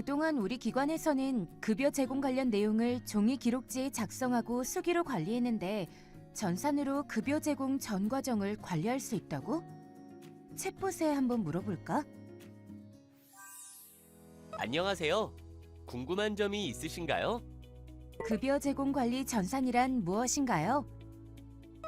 그동안 우리 기관에서는 급여 제공 관련 내용을 종이 기록지에 작성하고 수기로 관리했는데 전산으로 급여 제공 전 과정을 관리할 수 있다고? 챗봇에 한번 물어볼까? 안녕하세요. 궁금한 점이 있으신가요? 급여 제공 관리 전산이란 무엇인가요?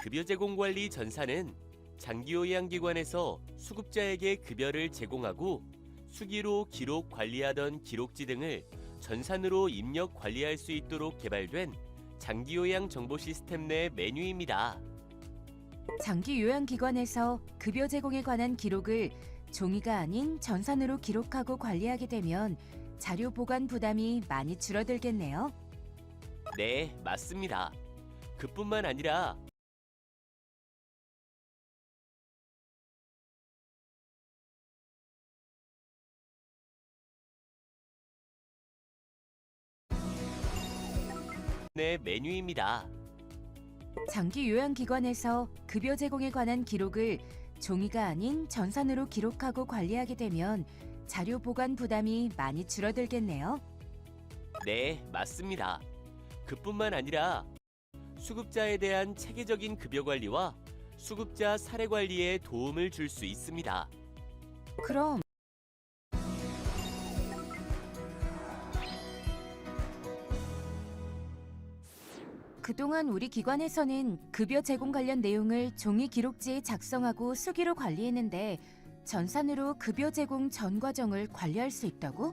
급여 제공 관리 전산은 장기 요양 기관에서 수급자에게 급여를 제공하고 수기로 기록 관리하던 기록지 등을 전산으로 입력 관리할 수 있도록 개발된 장기 요양 정보 시스템 내 메뉴입니다. 장기 요양기관에서 급여 제공에 관한 기록을 종이가 아닌 전산으로 기록하고 관리하게 되면 자료 보관 부담이 많이 줄어들겠네요. 네, 맞습니다. 그뿐만 아니라 네, 메뉴입니다. 장기 요양기관에서 급여 제공에 관한 기록을 종이가 아닌 전산으로 기록하고 관리하게 되면 자료 보관 부담이 많이 줄어들겠네요. 네, 맞습니다. 그뿐만 아니라 수급자에 대한 체계적인 급여 관리와 수급자 사례 관리에 도움을 줄 수 있습니다. 그럼 그동안 우리 기관에서는 급여 제공 관련 내용을 종이 기록지에 작성하고 수기로 관리했는데 전산으로 급여 제공 전 과정을 관리할 수 있다고?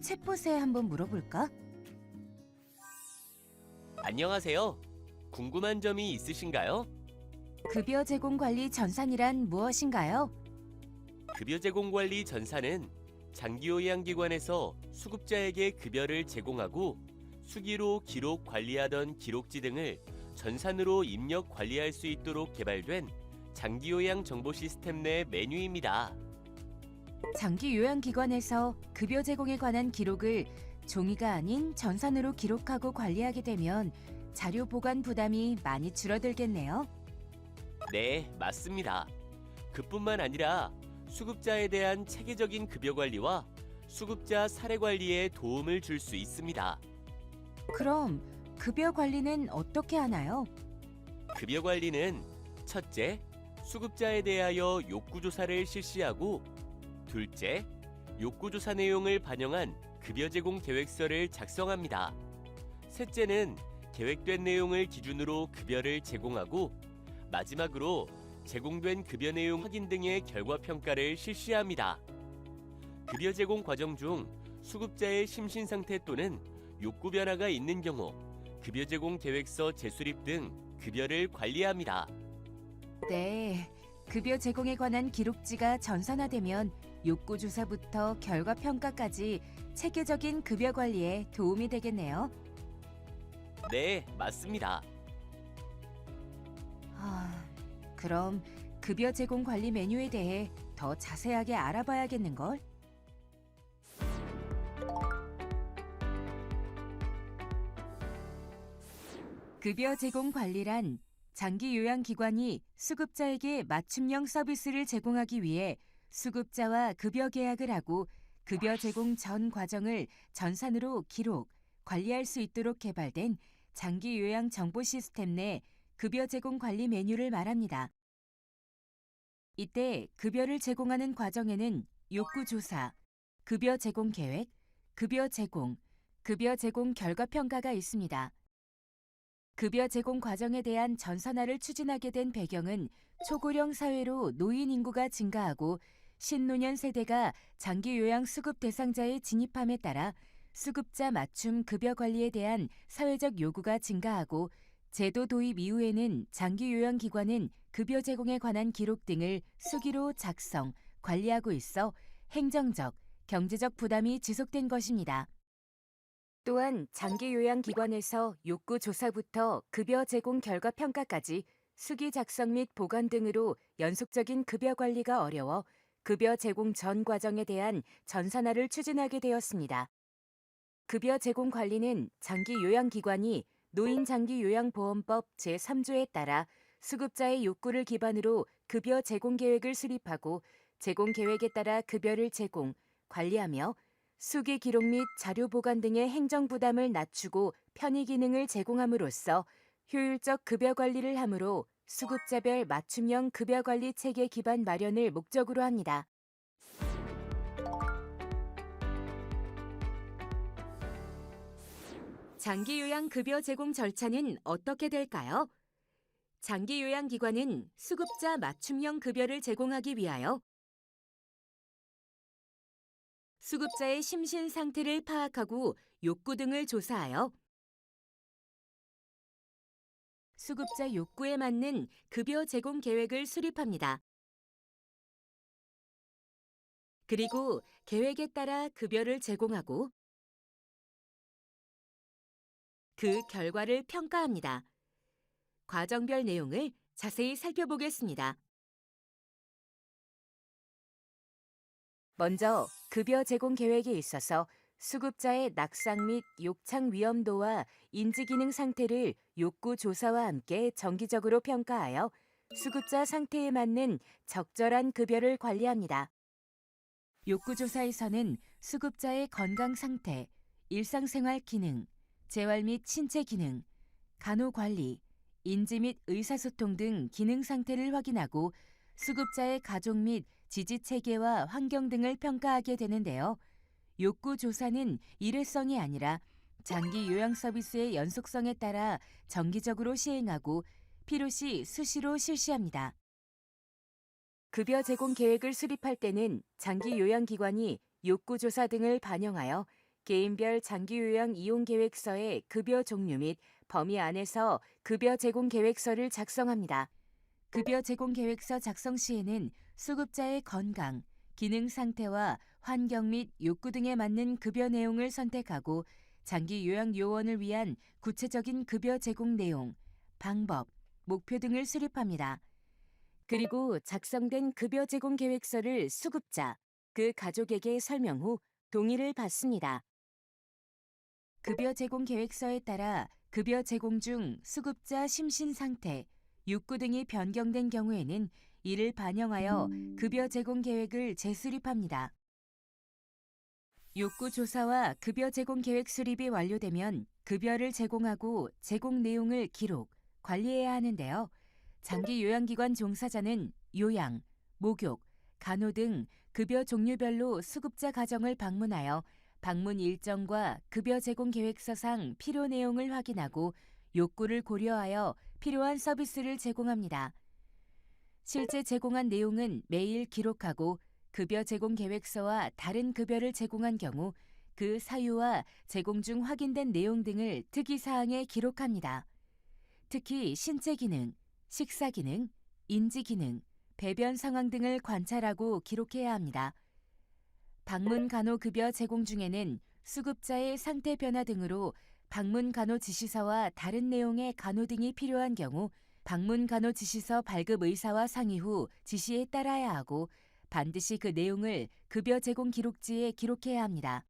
챗봇에 한번 물어볼까? 안녕하세요. 궁금한 점이 있으신가요? 급여 제공 관리 전산이란 무엇인가요? 급여 제공 관리 전산은 장기 요양 기관에서 수급자에게 급여를 제공하고 수기로 기록 관리하던 기록지 등을 전산으로 입력 관리할 수 있도록 개발된 장기 요양 정보 시스템 내 메뉴입니다. 장기 요양 기관에서 급여 제공에 관한 기록을 종이가 아닌 전산으로 기록하고 관리하게 되면 자료 보관 부담이 많이 줄어들겠네요. 네, 맞습니다. 그뿐만 아니라 수급자에 대한 체계적인 급여 관리와 수급자 사례 관리에 도움을 줄 수 있습니다. 그럼 급여 관리는 어떻게 하나요? 급여 관리는 첫째, 수급자에 대하여 욕구 조사를 실시하고 둘째, 욕구 조사 내용을 반영한 급여 제공 계획서를 작성합니다. 셋째는 계획된 내용을 기준으로 급여를 제공하고 마지막으로 제공된 급여 내용 확인 등의 결과 평가를 실시합니다. 급여 제공 과정 중 수급자의 심신 상태 또는 욕구 변화가 있는 경우 급여 제공 계획서 재수립 등 급여를 관리합니다. 네, 급여 제공에 관한 기록지가 전산화되면 욕구 조사부터 결과 평가까지 체계적인 급여 관리에 도움이 되겠네요. 네, 맞습니다. 아, 그럼 급여 제공 관리 메뉴에 대해 더 자세하게 알아봐야겠는걸? 급여 제공 관리란 장기 요양기관이 수급자에게 맞춤형 서비스를 제공하기 위해 수급자와 급여 계약을 하고 급여 제공 전 과정을 전산으로 기록, 관리할 수 있도록 개발된 장기 요양 정보 시스템 내 급여 제공 관리 메뉴를 말합니다. 이때 급여를 제공하는 과정에는 욕구 조사, 급여 제공 계획, 급여 제공, 급여 제공 결과 평가가 있습니다. 급여 제공 과정에 대한 전산화를 추진하게 된 배경은 초고령 사회로 노인 인구가 증가하고 신노년 세대가 장기 요양 수급 대상자에 진입함에 따라 수급자 맞춤 급여 관리에 대한 사회적 요구가 증가하고 제도 도입 이후에는 장기 요양 기관은 급여 제공에 관한 기록 등을 수기로 작성, 관리하고 있어 행정적, 경제적 부담이 지속된 것입니다. 또한 장기 요양 기관에서 욕구 조사부터 급여 제공 결과 평가까지 수기 작성 및 보관 등으로 연속적인 급여 관리가 어려워 급여 제공 전 과정에 대한 전산화를 추진하게 되었습니다. 급여 제공 관리는 장기 요양 기관이 노인 장기 요양 보험법 제3조에 따라 수급자의 욕구를 기반으로 급여 제공 계획을 수립하고 제공 계획에 따라 급여를 제공, 관리하며 수기 기록 및 자료 보관 등의 행정 부담을 낮추고 편의 기능을 제공함으로써 효율적 급여 관리를 하므로 수급자별 맞춤형 급여 관리 체계 기반 마련을 목적으로 합니다. 장기 요양 급여 제공 절차는 어떻게 될까요? 장기 요양 기관은 수급자 맞춤형 급여를 제공하기 위하여 수급자의 심신 상태를 파악하고 욕구 등을 조사하여 수급자 욕구에 맞는 급여 제공 계획을 수립합니다. 그리고 계획에 따라 급여를 제공하고 그 결과를 평가합니다. 과정별 내용을 자세히 살펴보겠습니다. 먼저 급여 제공 계획에 있어서 수급자의 낙상 및 욕창 위험도와 인지 기능 상태를 욕구 조사와 함께 정기적으로 평가하여 수급자 상태에 맞는 적절한 급여를 관리합니다. 욕구 조사에서는 수급자의 건강 상태, 일상생활 기능, 재활 및 신체 기능, 간호 관리, 인지 및 의사소통 등 기능 상태를 확인하고 수급자의 가족 및 지지 체계와 환경 등을 평가하게 되는데요. 욕구 조사는 일회성이 아니라 장기 요양 서비스의 연속성에 따라 정기적으로 시행하고 필요시 수시로 실시합니다. 급여 제공 계획을 수립할 때는 장기 요양 기관이 욕구 조사 등을 반영하여 개인별 장기 요양 이용 계획서의 급여 종류 및 범위 안에서 급여 제공 계획서를 작성합니다. 급여 제공 계획서 작성 시에는 수급자의 건강, 기능 상태와 환경 및 욕구 등에 맞는 급여 내용을 선택하고 장기 요양 요원을 위한 구체적인 급여 제공 내용, 방법, 목표 등을 수립합니다. 그리고 작성된 급여 제공 계획서를 수급자, 그 가족에게 설명 후 동의를 받습니다. 급여 제공 계획서에 따라 급여 제공 중 수급자 심신 상태, 욕구 등이 변경된 경우에는 이를 반영하여 급여 제공 계획을 재수립합니다. 욕구 조사와 급여 제공 계획 수립이 완료되면 급여를 제공하고 제공 내용을 기록, 관리해야 하는데요. 장기 요양기관 종사자는 요양, 목욕, 간호 등 급여 종류별로 수급자 가정을 방문하여 방문 일정과 급여 제공 계획서상 필요 내용을 확인하고 욕구를 고려하여 필요한 서비스를 제공합니다. 실제 제공한 내용은 매일 기록하고 급여 제공 계획서와 다른 급여를 제공한 경우 그 사유와 제공 중 확인된 내용 등을 특이사항에 기록합니다. 특히 신체 기능, 식사 기능, 인지 기능, 배변 상황 등을 관찰하고 기록해야 합니다. 방문 간호 급여 제공 중에는 수급자의 상태 변화 등으로 방문 간호 지시서와 다른 내용의 간호 등이 필요한 경우 방문 간호 지시서 발급 의사와 상의 후 지시에 따라야 하고 반드시 그 내용을 급여 제공 기록지에 기록해야 합니다.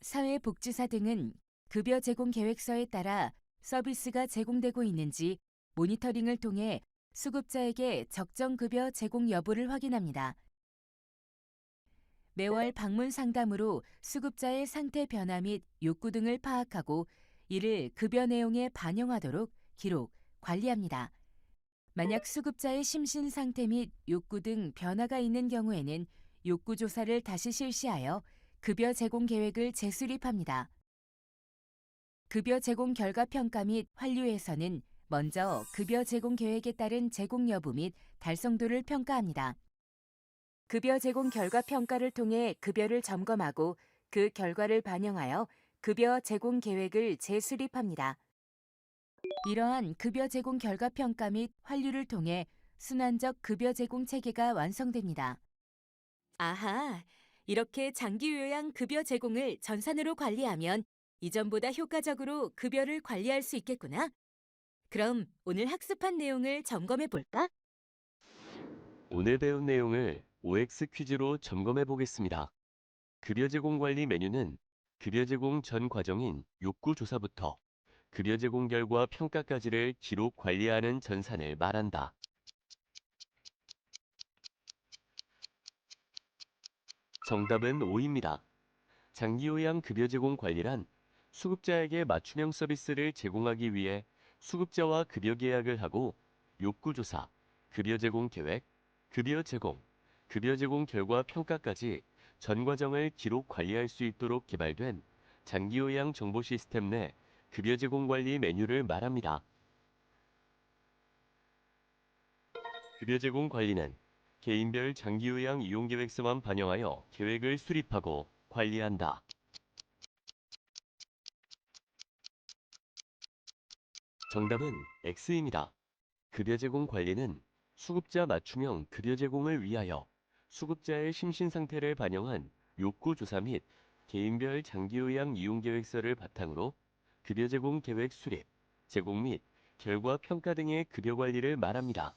사회복지사 등은 급여 제공 계획서에 따라 서비스가 제공되고 있는지 모니터링을 통해 수급자에게 적정 급여 제공 여부를 확인합니다. 매월 방문 상담으로 수급자의 상태 변화 및 욕구 등을 파악하고 이를 급여 내용에 반영하도록 기록, 관리합니다. 만약 수급자의 심신 상태 및 욕구 등 변화가 있는 경우에는 욕구 조사를 다시 실시하여 급여 제공 계획을 재수립합니다. 급여 제공 결과 평가 및 환류에서는 먼저 급여 제공 계획에 따른 제공 여부 및 달성도를 평가합니다. 급여 제공 결과 평가를 통해 급여를 점검하고 그 결과를 반영하여 급여 제공 계획을 재수립합니다. 이러한 급여 제공 결과 평가 및 환류를 통해 순환적 급여 제공 체계가 완성됩니다. 아하, 이렇게 장기 요양 급여 제공을 전산으로 관리하면 이전보다 효과적으로 급여를 관리할 수 있겠구나. 그럼 오늘 학습한 내용을 점검해 볼까? 오늘 배운 내용을 OX 퀴즈로 점검해 보겠습니다. 급여 제공 관리 메뉴는 급여 제공 전 과정인 욕구 조사부터 급여 제공 결과 평가까지를 기록 관리하는 전산을 말한다. 정답은 O입니다. 장기요양 급여 제공 관리란 수급자에게 맞춤형 서비스를 제공하기 위해 수급자와 급여 계약을 하고 욕구 조사, 급여 제공 계획, 급여 제공, 급여 제공 결과 평가까지 전 과정을 기록 관리할 수 있도록 개발된 장기요양 정보 시스템 내 급여 제공 관리 메뉴를 말합니다. 급여 제공 관리는 개인별 장기요양 이용 계획서만 반영하여 계획을 수립하고 관리한다. 정답은 X입니다. 급여 제공 관리는 수급자 맞춤형 급여 제공을 위하여 수급자의 심신 상태를 반영한 욕구 조사 및 개인별 장기요양 이용 계획서를 바탕으로 급여 제공 계획 수립, 제공 및 결과 평가 등의 급여 관리를 말합니다.